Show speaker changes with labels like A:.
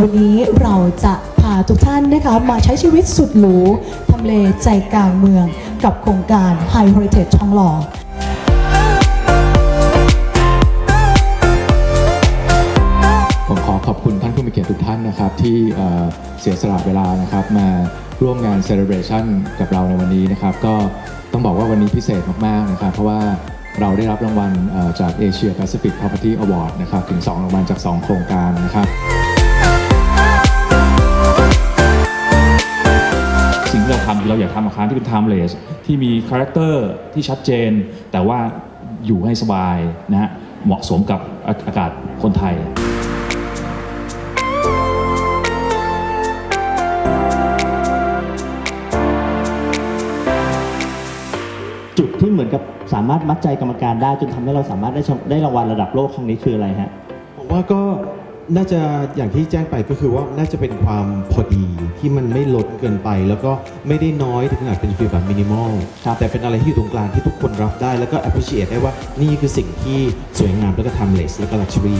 A: วันนี้เราจะพาทุกท่านนะคะมาใช้ชีวิตสุดหรูทำเลใจกลางเมืองกับโครงการ High Heritage ทองหล่อ
B: ผมขอขอบคุณท่านผู้มีเกียรติทุกท่านนะครับ ที่เสียสละเวลานะครับมาร่วมงาน Celebration กับเราในวันนี้นะครับ ก็ต้องบอกว่าวันนี้พิเศษมาก ๆ นะครับ เพราะว่าเราได้รับรางวัลเอ่อจาก Asia Pacific Property Award นะครับ ถึง 2 รางวัลจาก 2 โครงการนะครับ
C: เราทำเราอยากทำอาคารที่เป็น timeless ที่มีคาแรคเตอร์ที่ชัดเจน แต่ว่าอยู่ให้สบายนะฮะเหมาะสมกับอาอากาศคนไทย
D: จุดที่เหมือนกับสามารถมัดใจกรรมการได้จนทำให้เราสามารถได้ชมได้รางวัลระดับโลกครั้งนี้คืออะไรฮะ
E: ผมว่าก็ น่าจะอย่างที่แจ้งไปก็คือว่าน่าจะเป็นความพอดีที่มันไม่ล้นเกินไป แล้วก็ไม่ได้น้อยถึงขนาดเป็นฟีลแบบมินิมอล
D: ครับ
E: แต่เป็นอะไรที่อยู่ตรงกลางที่ทุกคนรับได้แล้วก็ appreciate ได้ว่านี่คือสิ่งที่สวยงามแล้วก็ timeless แล้วก็ luxury